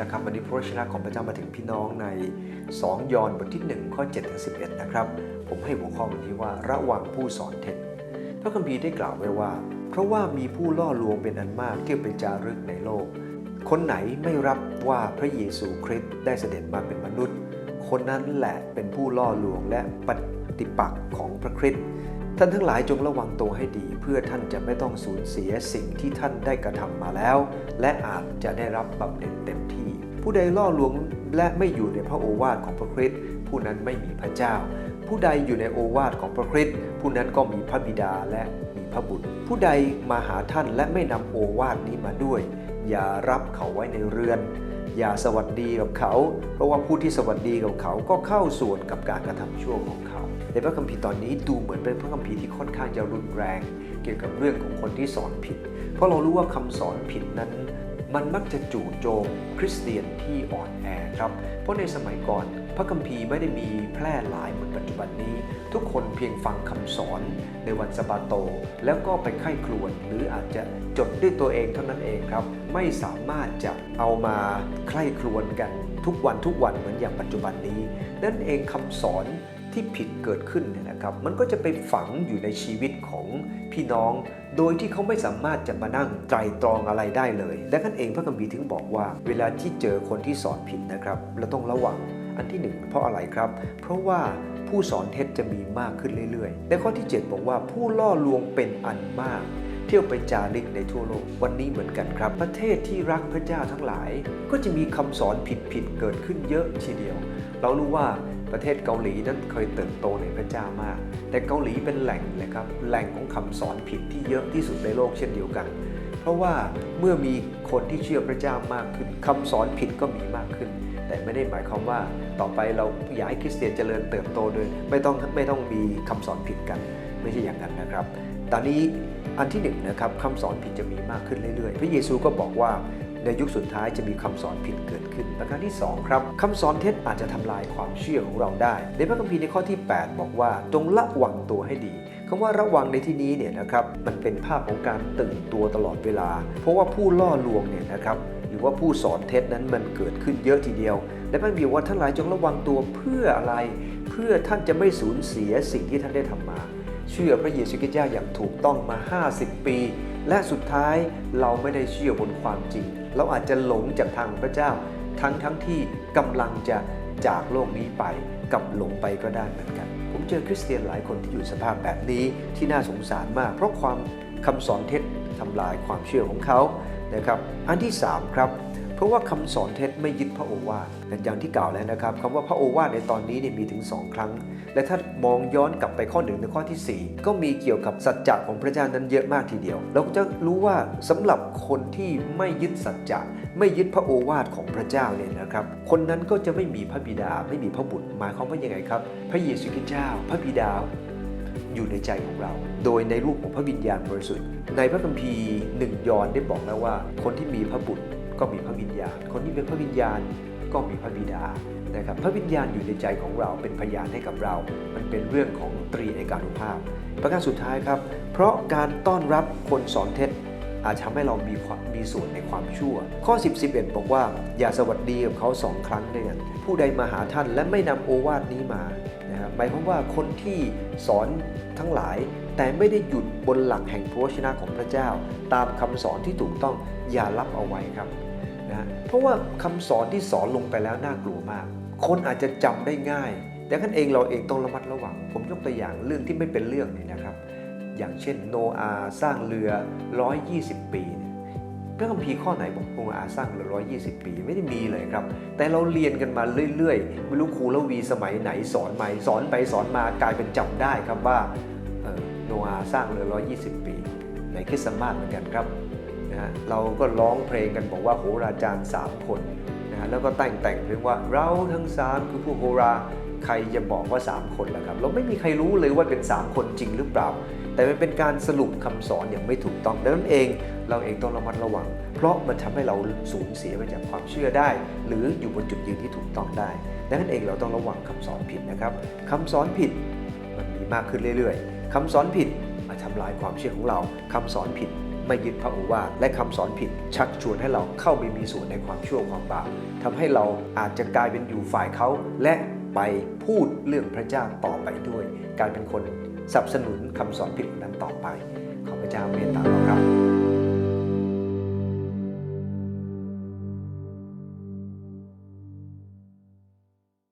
แล้วครับวันนี้พระวจนะของพระเจ้ามาถึงพี่น้องใน 2 ยอห์นบทที่ 1 ข้อ7ถึง11 นะครับ ผมให้หัวข้อวันนี้ว่าระวังผู้สอนเท็จพระคัมภีร์ได้กล่าวไว้ว่า เพราะว่ามีผู้ล่อลวงเป็นอันมากที่ไปจารึกในโลก คนไหนไม่รับว่าพระเยซูคริสต์ได้เสด็จมาเป็นมนุษย์ คนนั้นแหละเป็นผู้ล่อลวงและปฏิปักษ์ของพระคริสต์ท่านทั้งหลายจงระวังตัวให้ดี เพื่อท่านจะไม่ต้องสูญเสียสิ่งที่ท่านได้กระทำมาแล้ว และอาจจะได้รับบำเหน็จเต็มที่ ผู้ใดล่อลวงและไม่อยู่ในพระโอวาทของพระคริสต์ผู้นั้นไม่มีพระเจ้า ผู้ใดอยู่ในโอวาทของพระคริสต์ผู้นั้นก็มีพระบิดาและมีพระบุตร ผู้ใดมาหาท่านและไม่นำโอวาทนี้มาด้วย อย่ารับเขาไว้ในเรือน อย่าสวัสดีกับเขา เพราะว่าผู้ที่สวัสดีกับเขาก็เข้าส่วนกับการกระทำชั่วของเขา ในพระคัมภีร์ตอนนี้ดูเหมือนเป็นพระคัมภีร์ที่ค่อนข้างจะรุนแรง เกี่ยวกับเรื่องของคนที่สอนผิด เพราะเรารู้ว่าคำสอนผิดนั้น มันมักจะจู่โจมคริสเตียนที่อ่อนแอครับ เพราะในสมัยก่อนพระคัมภีร์ไม่ได้มีแพร่หลายเหมือนปัจจุบันนี้ ทุกคนเพียงฟังคำสอนในวันสะบาโต แล้วก็ไปไข้ครวนหรืออาจจะจดด้วยตัวเองเท่านั้นเองครับ ไม่สามารถจะเอามาใคร่ครวญกันทุกวันทุกวันเหมือนอย่างปัจจุบันนี้ นั่นเองคำสอน ที่ผิดเกิดขึ้นเนี่ยนะครับ มันก็จะไปฝังอยู่ในชีวิตของพี่น้อง โดยที่เขาไม่สามารถจะมานั่งไตรตรองอะไรได้เลยดังนั้นเองพระคัมภีร์ถึงบอกว่า เวลาที่เจอคนที่สอนผิดนะครับเราต้องระวังอันที่หนึ่งเพราะอะไรครับ เพราะว่าผู้สอนเท็จจะมีมากขึ้นเรื่อยๆและข้อที่ 7 บอกว่าผู้ล่อลวงเป็นอันมาก เที่ยวไปจาริกในทั่วโลกวันนี้เหมือนกันครับ ประเทศที่รักพระเจ้าทั้งหลาย ก็จะมีคำสอนผิดๆเกิดขึ้นเยอะทีเดียว เรารู้ว่า ประเทศเกาหลีนั้นเคยเติบโตในพระเจ้ามาก แต่เกาหลีเป็นแหล่งเลยครับแหล่งของคำสอนผิดที่เยอะที่สุดในโลกเช่นเดียวกัน เพราะว่าเมื่อมีคนที่เชื่อพระเจ้ามากขึ้นคำสอนผิดก็มีมากขึ้น แต่ไม่ได้หมายความว่าต่อไปเราอยากให้คริสเตียนเจริญเติบโตโดยไม่ต้องไม่ต้องมีคำสอนผิดกัน ไม่ใช่อย่างนั้นนะครับ ตอนนี้อันที่หนึ่งนะครับคำสอนผิดจะมีมากขึ้นเรื่อยๆ พระเยซูก็บอกว่า ในยุคสุดท้ายจะมีคำสอนผิดเกิดขึ้นประการที่ 2 ครับคำสอนเท็จอาจจะทำลายความเชื่อของเราได้ ในพระคัมภีร์ในข้อที่ 8 บอกว่าจงระวังตัวให้ดีคำว่าระวังในที่นี้เนี่ยนะครับมันเป็นภาพของการตื่นตัวตลอดเวลา เพราะว่าผู้ล่อลวงเนี่ยนะครับหรือว่าผู้สอนเท็จนั้นมันเกิดขึ้นเยอะทีเดียว และพระคัมภีร์ว่าท่านหลายจงระวังตัวเพื่ออะไร เพื่อท่านจะไม่สูญเสียสิ่งที่ท่านได้ทำมา เชื่อพระเยซูคริสต์เจ้าอย่างถูกต้องมา 50 ปี และสุดท้ายเราไม่ได้เชื่อบนความจริง เราอาจจะหลงจากทางพระเจ้า ทั้งทั้งที่กำลังจะจากโลกนี้ไปกับหลงไปก็ได้เหมือนกัน ผมเจอคริสเตียนหลายคนที่อยู่สภาพแบบนี้ที่น่าสงสารมาก เพราะความคำสอนเท็จทำลายความเชื่อของเขานะครับ อันที่ 3 ครับ เพราะว่าคำสอนเท็จไม่ยึดพระโอวาทอย่างที่กล่าวแล้วนะครับคำว่าพระโอวาทในตอนนี้เนี่ยมีถึง 2 ครั้ง และถ้ามองย้อนกลับไปข้อหนึ่งในข้อที่ 4 ก็มีเกี่ยวกับสัจจะของพระเจ้านั้นเยอะมากทีเดียว เราก็จะรู้ว่าสำหรับคนที่ไม่ยึดสัจจะไม่ยึดพระโอวาทของพระเจ้าเนี่ยนะครับ คนนั้นก็จะไม่มีพระบิดาไม่มีพระบุตรหมายความว่ายังไงครับ พระเยซูคริสต์เจ้า พระบิดาอยู่ในใจของเรา โดยในรูปของพระวิญญาณบริสุทธิ์ ในพระคัมภีร์หนึ่งยอนได้บอกแล้วว่า คนที่มีพระบุตร ก็มีพระวิญญาณ คนที่เป็นพระวิญญาณก็มีพระบิดานะครับพระวิญญาณอยู่ในใจของเราเป็นพยานให้กับเรา มันเป็นเรื่องของตรีเอการุภาพ ประการสุดท้ายครับ เพราะการต้อนรับคนสอนเท็จ อาจทำให้เรามีความมีส่วนในความชั่ว ข้อ 10 11 บอกว่า อย่าสวัสดีกับเขาสองครั้งด้วยกันผู้ใดมาหาท่านและไม่นำโอวาทนี้มานะครับหมายความว่าคนที่สอนทั้งหลาย แต่ไม่ได้หยุดบนหลักแห่งพระวจนะของพระเจ้า ตามคำสอนที่ถูกต้องอย่ารับเอาไว้ครับนะเพราะว่าคำสอนที่สอนลงไปแล้วน่ากลัวมาก คนอาจจะจำได้ง่าย แต่ขั้นเองเราเองต้องระมัดระวัง ผมยกตัวอย่างเรื่องที่ไม่เป็นเรื่องนี่นะครับ อย่างเช่นโนอาสร้างเรือ 120 ปีเนี่ยพระคัมภีร์ข้อไหนบอกโนอาสร้างเรือ 120 ปีไม่ได้มีเลยครับ แต่เราเรียนกันมาเรื่อยๆ ไม่รู้ครูละวีสมัยไหนสอนใหม่สอนไปสอนมากลายเป็นจำได้ครับว่าโนอาสร้างเรือ 120 ปี ในคริสต์มาสเหมือนกันครับนะฮะเราก็ร้องเพลงกันบอกว่าโหราจารย์ 3 คนนะฮะแล้วก็แต่งแต่งเพลงว่าเราทั้ง 3 คือผู้โหราใครจะบอกว่า 3 คนล่ะครับ เราไม่มีใครรู้เลยว่าเป็น 3 คนจริงหรือเปล่า แต่มันเป็นการสรุปคำสอนอย่างไม่ถูกต้องดังนั้นเองเราเองต้องระมัดระวัง เพราะมันทำให้เราสูญเสียไปจากความเชื่อได้ หรืออยู่บนจุดยืนที่ถูกต้องได้ดังนั้นเองเราต้องระวังคำสอนผิดนะครับคำสอนผิดมันมีมากขึ้นเรื่อยๆ คำสอนผิดมาทำลายความเชื่อของเรา คำสอนผิดไม่ยึดพระโอวาทและคำสอนผิด ชักชวนให้เราเข้าไปมีส่วนในความชั่วความบาปทำให้เราอาจจะกลายเป็นอยู่ฝ่ายเขาและไปพูดเรื่องพระเจ้าต่อไปด้วย การเป็นคน สนับสนุนคำสอนผิดนั้นต่อไป ขอพระเจ้าเมตตาเราครับ